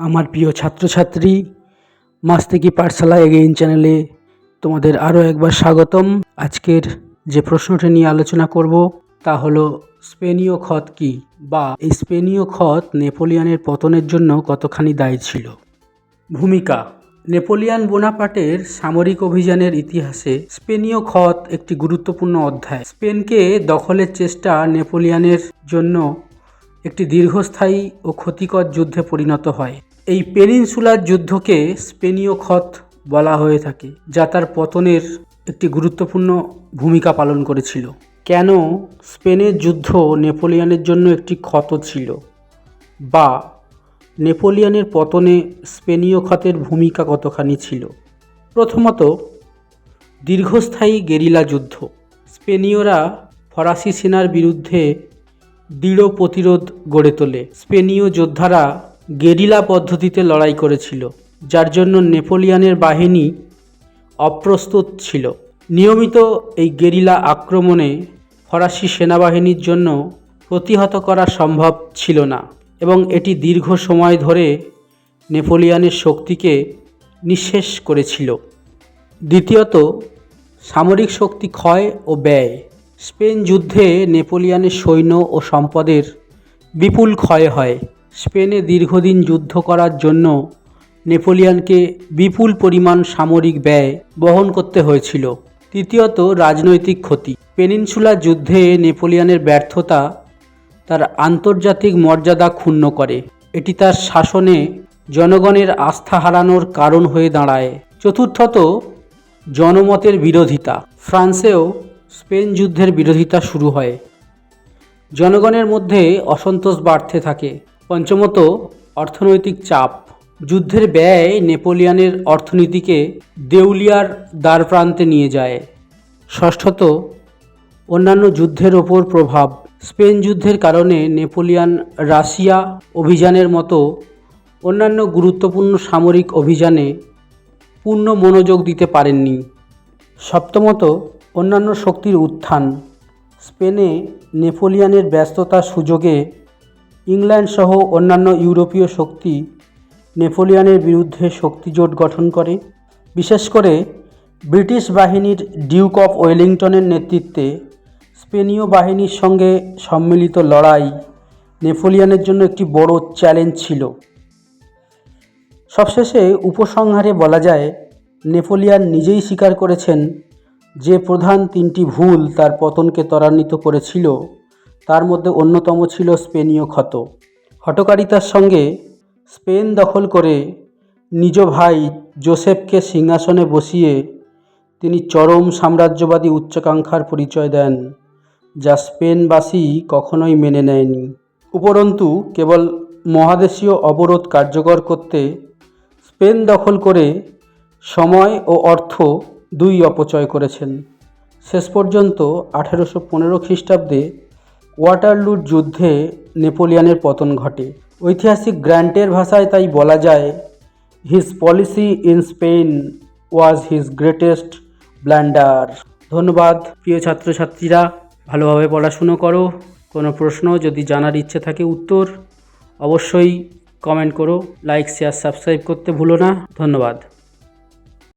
আমার প্রিয় ছাত্রছাত্রী, মাস্তিকি পাঠশালা এগেইন চ্যানেলে তোমাদের আরও একবার স্বাগতম। আজকের যে প্রশ্নটি নিয়ে আলোচনা করব তা হলো, স্পেনীয় খত কি বা এই স্পেনীয় খত নেপোলিয়ানের পতনের জন্য কতখানি দায়ী ছিল? ভূমিকা, নেপোলিয়ান বোনাপাটের সামরিক অভিযানের ইতিহাসে স্পেনীয় খত একটি গুরুত্বপূর্ণ অধ্যায়। স্পেনকে দখলের চেষ্টা নেপোলিয়ানের জন্য একটি দীর্ঘস্থায়ী ও ক্ষতিকর যুদ্ধে পরিণত হয়। এই পেনিনসুলার যুদ্ধকে স্পেনীয় খত বলা হয়ে থাকে, যা তার পতনের একটি গুরুত্বপূর্ণ ভূমিকা পালন করেছিল। কেন স্পেনের যুদ্ধ নেপোলিয়ানের জন্য একটি ক্ষত ছিল বা নেপোলিয়ানের পতনে স্পেনীয় ক্ষতের ভূমিকা কতখানি ছিল? প্রথমত, দীর্ঘস্থায়ী গেরিলা যুদ্ধ। স্পেনীয়রা ফরাসি সেনার বিরুদ্ধে দৃঢ় প্রতিরোধ গড়ে তোলে। স্পেনীয় যোদ্ধারা গেরিলা পদ্ধতিতে লড়াই করেছিল, যার জন্য নেপোলিয়ানের বাহিনী অপ্রস্তুত ছিল। নিয়মিত এই গেরিলা আক্রমণে ফরাসি সেনাবাহিনীর জন্য প্রতিহত করা সম্ভব ছিল না এবং এটি দীর্ঘ সময় ধরে নেপোলিয়ানের শক্তিকে নিঃশেষ করেছিল। দ্বিতীয়ত, সামরিক শক্তি ক্ষয় ও ব্যয়। স্পেন যুদ্ধে নেপোলিয়ানের সৈন্য ও সম্পদের বিপুল ক্ষয় হয়। স্পেনে দীর্ঘদিন যুদ্ধ করার জন্য নেপোলিয়ানকে বিপুল পরিমাণ সামরিক ব্যয় বহন করতে হয়েছিল। তৃতীয়ত, রাজনৈতিক ক্ষতি। পেনিনসুলা যুদ্ধে নেপোলিয়ানের ব্যর্থতা তার আন্তর্জাতিক মর্যাদা ক্ষুণ্ণ করে। এটি তার শাসনে জনগণের আস্থা হারানোর কারণ হয়ে দাঁড়ায়। চতুর্থত, জনমতের বিরোধিতা। ফ্রান্সেও স্পেন যুদ্ধের বিরোধিতা শুরু হয়। জনগণের মধ্যে অসন্তোষ বাড়তে থাকে। পঞ্চমত, অর্থনৈতিক চাপ। যুদ্ধের ব্যয় নেপোলিয়ানের অর্থনীতিকে দেউলিয়ার দ্বারপ্রান্তে নিয়ে যায়। ষষ্ঠত, অন্যান্য যুদ্ধের ওপর প্রভাব। স্পেন যুদ্ধের কারণে নেপোলিয়ান রাশিয়া অভিযানের মতো অন্যান্য গুরুত্বপূর্ণ সামরিক অভিযানে পূর্ণ মনোযোগ দিতে পারেননি। সপ্তমত, অন্যান্য শক্তির উত্থান। স্পেনে নেপোলিয়ানের ব্যস্ততার সুযোগে ইংল্যান্ড সহ অন্যান্য ইউরোপীয় শক্তি নেপোলিয়ানের বিরুদ্ধে শক্তিজোট গঠন করে। বিশেষ করে ব্রিটিশ বাহিনীর ডিউক অফ ওয়েলিংটনের নেতৃত্বে স্পেনীয় বাহিনীর সঙ্গে সম্মিলিত লড়াই নেপোলিয়ানের জন্য একটি বড় চ্যালেঞ্জ ছিল। সবশেষে উপসংহারে বলা যায়, নেপোলিয়ান নিজেই স্বীকার করেছেন যে প্রধান তিনটি ভুল তার পতনকে ত্বরান্বিত করেছিল। তার মধ্যে অন্যতম ছিল স্পেনীয় ক্ষত। হটকারিতার সঙ্গে স্পেন দখল করে নিজ ভাই জোসেফকে সিংহাসনে বসিয়ে তিনি চরম সাম্রাজ্যবাদী উচ্চাকাঙ্ক্ষার পরিচয় দেন, যা স্পেনবাসী কখনোই মেনে নেয়নি। উপরন্তু, কেবল মহাদেশীয় অবরোধ কার্যকর করতে স্পেন দখল করে সময় ও অর্থ দুই অপচয় করেছেন। শেষ পর্যন্ত আঠেরোশো পনেরো খ্রিস্টাব্দে ওয়াটারলুর যুদ্ধে নেপোলিয়ানের পতন ঘটে। ঐতিহাসিক গ্র্যান্টের ভাষায় তাই বলা যায় his policy in Spain was his greatest blunder ধন্যবাদ, প্রিয় ছাত্রছাত্রীরা। ভালোভাবে পড়াশুনো করো, কোনো প্রশ্ন যদি জানার ইচ্ছে থাকে উত্তর, অবশ্যই কমেন্ট করো লাইক শেয়ার সাবস্ক্রাইব করতে ভুলো না। ধন্যবাদ।